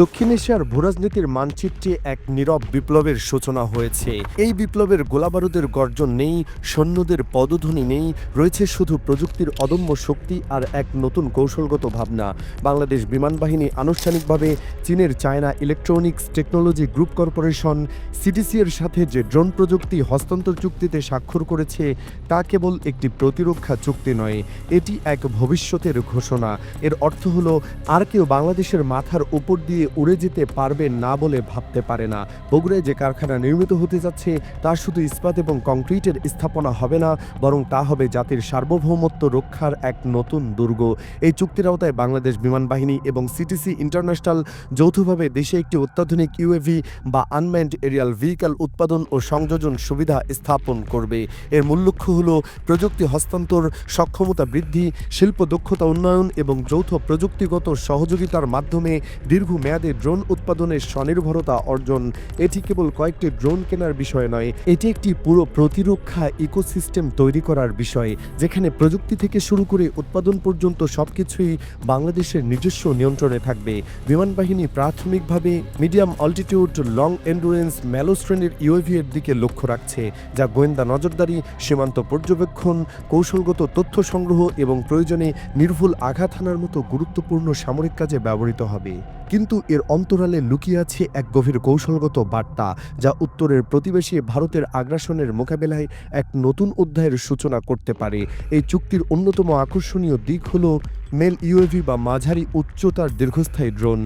দক্ষিণ এশিয়ার ভূরাজনীতির মানচিত্রে এক নীরব বিপ্লবের সূচনা হয়েছে। এই বিপ্লবের গোলাবারুদের গর্জন নেই, সৈন্যদের পদধ্বনি নেই, রয়েছে শুধু প্রযুক্তির অদম্য শক্তি আর এক নতুন কৌশলগত ভাবনা। বাংলাদেশ বিমান বাহিনী আনুষ্ঠানিকভাবে চীনের China electronics technology group corporation C T C এর সাথে যে ড্রোন প্রযুক্তি হস্তান্তর চুক্তিতে স্বাক্ষর করেছে, তা কেবল একটি প্রতিরক্ষা চুক্তি নয়, এটি এক ভবিষ্যতের ঘোষণা। এর অর্থ হলো, আর কেউ বাংলাদেশের মাথার উপর দিয়ে উড়ে যেতে পারবে না বলে ভাবতে পারে না। বগুড়ায় যে কারখানা নির্মিত হতে যাচ্ছে তা শুধু ইস্পাত এবং কংক্রিটের স্থাপনা হবে না, বরং তা হবে জাতির সার্বভৌমত্ব রক্ষার এক নতুন দুর্গ। এই চুক্তির আওতায় বাংলাদেশ বিমান বাহিনী এবং সিটিসি ইন্টারন্যাশনাল যৌথভাবে দেশে একটি অত্যাধুনিক ইউএভি বা আনম্যান্ড এরিয়াল ভেহিক্যাল উৎপাদন ও সংযোজন সুবিধা স্থাপন করবে। এর মূল লক্ষ্য হল প্রযুক্তি হস্তান্তর, সক্ষমতা বৃদ্ধি, শিল্প দক্ষতা উন্নয়ন এবং যৌথ প্রযুক্তিগত সহযোগিতার মাধ্যমে দীর্ঘমেয়াদে ড্রোন উৎপাদনের স্বনির্ভরতা অর্জন, এটি কেবল কয়েকটি ড্রোন কেনার বিষয় নয়, এটি একটি পুরো প্রতিরক্ষা ইকোসিস্টেম তৈরি করার বিষয়, যেখানে প্রযুক্তি থেকে শুরু করে উৎপাদন পর্যন্ত সবকিছুই বাংলাদেশের নিজস্ব নিয়ন্ত্রণে থাকবে। বিমান বাহিনী প্রাথমিকভাবে মিডিয়াম অল্টিটিউড লং এন্ডুরেন্স ম্যালো শ্রেণির ইউএভি এর দিকে লক্ষ্য রাখছে, যা গোয়েন্দা নজরদারি, সীমান্ত পর্যবেক্ষণ, কৌশলগত তথ্য সংগ্রহ এবং প্রয়োজনে নির্ভুল আঘাত হানার মতো গুরুত্বপূর্ণ সামরিক কাজে ব্যবহৃত হবে। কিন্তু এর অন্তরালে লুকিয়ে আছে এক গভীর কৌশলগত বার্তা, যা উত্তরের প্রতিবেশী ভারতের আগ্রাসনের মোকাবেলায় এক নতুন অধ্যায়ের সূচনা করতে পারে। এই চুক্তির অন্যতম আকর্ষণীয় দিক হল মেল ইউএভি বা মাঝারি উচ্চতার দীর্ঘস্থায়ী drone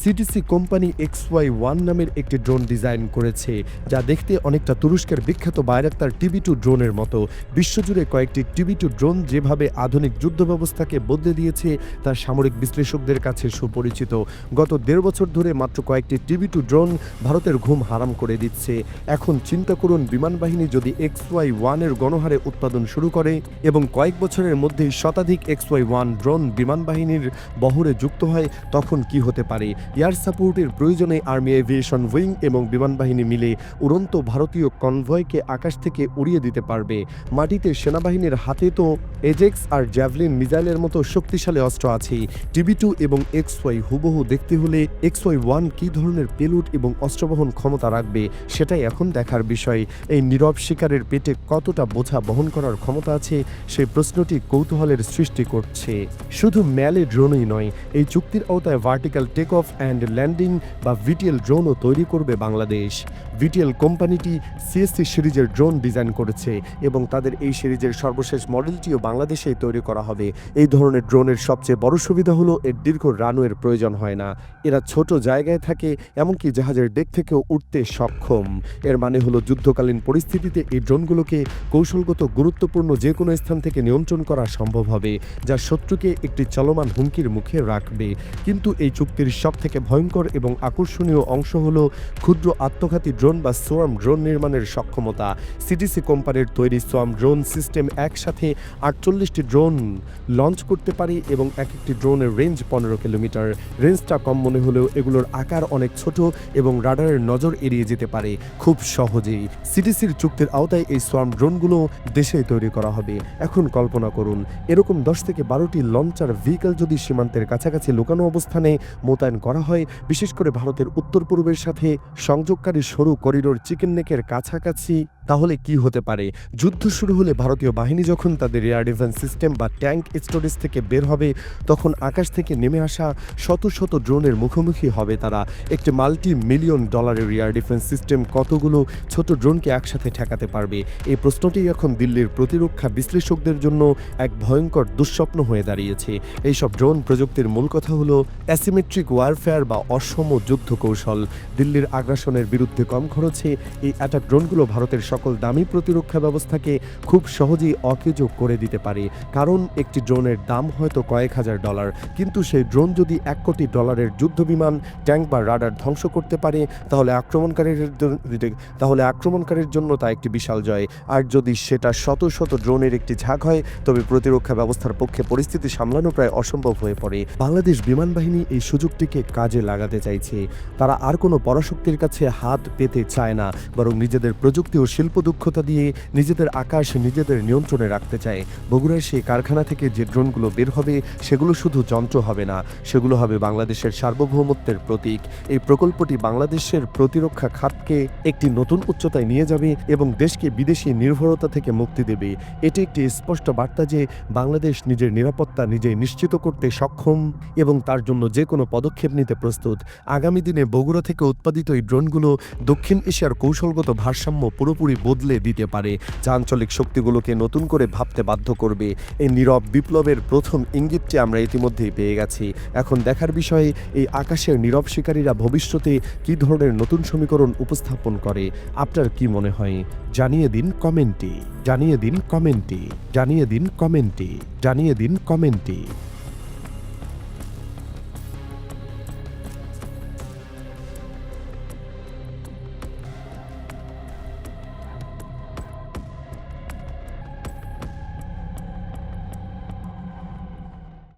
C T C company X Y one নামের একটি ড্রোন ডিজাইন করেছে, যা দেখতে অনেকটা তুরস্কের বিখ্যাত বাইরাক্তার টিভি টু ড্রোনের মতো। বিশ্বজুড়ে কয়েকটি টিভি টু ড্রোন যেভাবে আধুনিক যুদ্ধ ব্যবস্থাকে বদলে দিয়েছে, তা সামরিক বিশ্লেষকদের কাছে সুপরিচিত। গত দেড় বছর ধরে মাত্র কয়েকটি টিভি টু ড্রোন ভারতের ঘুম হারাম করে দিচ্ছে। এখন চিন্তা করুন, বিমান বাহিনী যদি এক্স ওয়াই ওয়ানের গণহারে উৎপাদন শুরু করে এবং কয়েক বছরের মধ্যেই শতাধিক এক্স ওয়াই ওয়ান ড্রোন বিমান বাহিনীর বহরে যুক্ত হয়, তখন কি হতে পারে? এয়ার সাপোর্টের প্রয়োজনে আর্মি এভিয়েশন উইং এবং বিমান বাহিনী মিলে উড়ন্ত ভারতীয় কনভয়কে আকাশ থেকে উড়িয়ে দিতে পারবে। মাটিতে সেনাবাহিনীর হাতে তো এজেক্স আর জ্যাভলিন মিজাইলের মতো শক্তিশালী অস্ত্র আছেই। টিভি টু এবং এক্স ওয়াই হুবহু দেখতে হলে এক্স ওয়াই ওয়ান কী ধরনের পেলুট এবং অস্ত্রবহন ক্ষমতা রাখবে, সেটাই এখন দেখার বিষয়। এই নীরব শিকারের পেটে কতটা বোঝা বহন করার ক্ষমতা আছে সেই প্রশ্নটি কৌতূহলের সৃষ্টি করছে। শুধু ম্যালে ড্রোনই নয়, এই চুক্তির আওতায় vertical take off and landing বা ভিটিএল ড্রোনও তৈরি করবে বাংলাদেশ। ভিটিএল কোম্পানিটি সিএসসি সিরিজের ড্রোন ডিজাইন করেছে এবং তাদের এই সিরিজের সর্বশেষ মডেলটিও বাংলাদেশেই তৈরি করা হবে। এই ধরনের ড্রোনের সবচেয়ে বড় সুবিধা হলো, এর দীর্ঘ রানওয়ের প্রয়োজন হয় না। এরা ছোট জায়গায় থাকে, এমনকি জাহাজের ডেক থেকেও উঠতে সক্ষম। এর মানে হলো, যুদ্ধকালীন পরিস্থিতিতে এই ড্রোনগুলোকে কৌশলগত, গুরুত্বপূর্ণ যে কোনো স্থান থেকে নিয়ন্ত্রণ করা সম্ভব হবে, যা শত্রুকে একটি চলমান হুমকির মুখে রাখবে। কিন্তু এই চুক্তির সব থেকে ভয়ঙ্কর এবং আকর্ষণীয় অংশ হল ক্ষুদ্র আত্মঘাতী ড্রোন বা সোয়াম ড্রোন নির্মাণের সক্ষমতা। সিটিসি কোম্পানির তৈরি সোয়াম ড্রোন সিস্টেম একসাথে আটচল্লিশটি ড্রোন লঞ্চ করতে পারে এবং এক একটি ড্রোনের রেঞ্জ পনেরো কিলোমিটার। রেঞ্জটা কম মনে হলেও এগুলোর আকার অনেক ছোট এবং রাডারের নজর এড়িয়ে যেতে পারে খুব সহজেই। সিটিসির চুক্তির আওতায় এই সোয়াম ড্রোনগুলো দেশেই তৈরি করা হবে। এখন কল্পনা করুন, এরকম দশ থেকে বারোটি লঞ্চার ভেহিকেল যদি সীমান্তের কাছাকাছি লুকানো অবস্থানে মোতায়েন করা হয়, বিশেষ করে ভারতের উত্তর পূর্বের সাথে সংযোগকারী সরু করিডোর চিকেন নেকের কাছাকাছি তাহলে কি হতে পারে? যুদ্ধ শুরু হলে ভারতীয় বাহিনী যখন তাদের এয়ার ডিফেন্স সিস্টেম বা ট্যাঙ্ক স্টোরেজ থেকে বের হবে, তখন আকাশ থেকে নেমে আসা শত শত ড্রোনের মুখোমুখি হবে তারা। একটি মাল্টি মিলিয়ন ডলারের এয়ার ডিফেন্স সিস্টেম কতগুলো ছোট ড্রোনকে একসাথে ঠেকাতে পারবে? এই প্রশ্নটি এখন দিল্লির প্রতিরক্ষা বিশ্লেষকদের জন্য এক ভয়ঙ্কর দুঃস্বপ্ন হয়ে দাঁড়িয়েছে। এইসব ড্রোন প্রযুক্তির মূল কথা হলো অ্যাসিমেট্রিক ওয়ারফেয়ার বা অসম যুদ্ধ কৌশল। দিল্লির আগ্রাসনের বিরুদ্ধে কম খরচে এই অ্যাটাক ড্রোনগুলো ভারতের সকল দামি প্রতিরক্ষা ব্যবস্থাকে খুব সহজেই অকেজো করে দিতে পারে। কারণ একটি ড্রোনের দাম হয়তো কয়েক হাজার ডলার। কিন্তু সেই ড্রোন যদি এক কোটি ডলারের যুদ্ধ বিমান ট্যাঙ্ক বা রাডার ধ্বংস করতে পারে, তাহলে আক্রমণকারীর তাহলে আক্রমণকারীর জন্য তা একটি বিশাল জয়। আর যদি সেটা শত শত ড্রোনের একটি ঝাঁক হয়, তবে প্রতিরক্ষা ব্যবস্থার পক্ষে পরিস্থিতি সামলানো প্রায় অসম্ভব হয়ে পড়ে। বাংলাদেশ বিমান বাহিনী এই সুযোগটিকে কাজে লাগাতে চাইছে। তারা আর কোনো পরাশক্তির কাছে হাত পেতে চায় না, বরং নিজেদের প্রযুক্তি ও শিল্প শিল্প দক্ষতা দিয়ে নিজেদের আকাশ নিজেদের নিয়ন্ত্রণে রাখতে চায়। বগুড়ার সেই কারখানা থেকে যে ড্রোনগুলো বের হবে, সেগুলো শুধু যন্ত্র হবে না, সেগুলো হবে বাংলাদেশের সার্বভৌমত্বের প্রতীক। এই প্রকল্পটি বাংলাদেশের প্রতিরক্ষা খাতকে একটি নতুন উচ্চতায় নিয়ে যাবে এবং দেশকে বিদেশি নির্ভরতা থেকে মুক্তি দেবে। এটি একটি স্পষ্ট বার্তা যে বাংলাদেশ নিজের নিরাপত্তা নিজেই নিশ্চিত করতে সক্ষম এবং তার জন্য যে কোনো পদক্ষেপ নিতে প্রস্তুত। আগামী দিনে বগুড়া থেকে উৎপাদিত এই ড্রোনগুলো দক্ষিণ এশিয়ার কৌশলগত ভারসাম্য পুরোপুরি বদলে দিতে পারে। যা আঞ্চলিক শক্তিগুলোকে নতুন করে ভাবতে বাধ্য করবে। এই নীরব বিপ্লবের প্রথম ইঙ্গিতটি আমরা ইতিমধ্যেই পেয়ে গেছি। এখন দেখার বিষয়ে, এই আকাশের নীরব শিকারীরা ভবিষ্যতে কী ধরনের নতুন সমীকরণ উপস্থাপন করে? আপনার কি মনে হয়? জানিয়ে দিন কমেন্টে। জানিয়ে দিন কমেন্টে। জানিয়ে দিন কমেন্টে। জানিয়ে দিন কমেন্টে।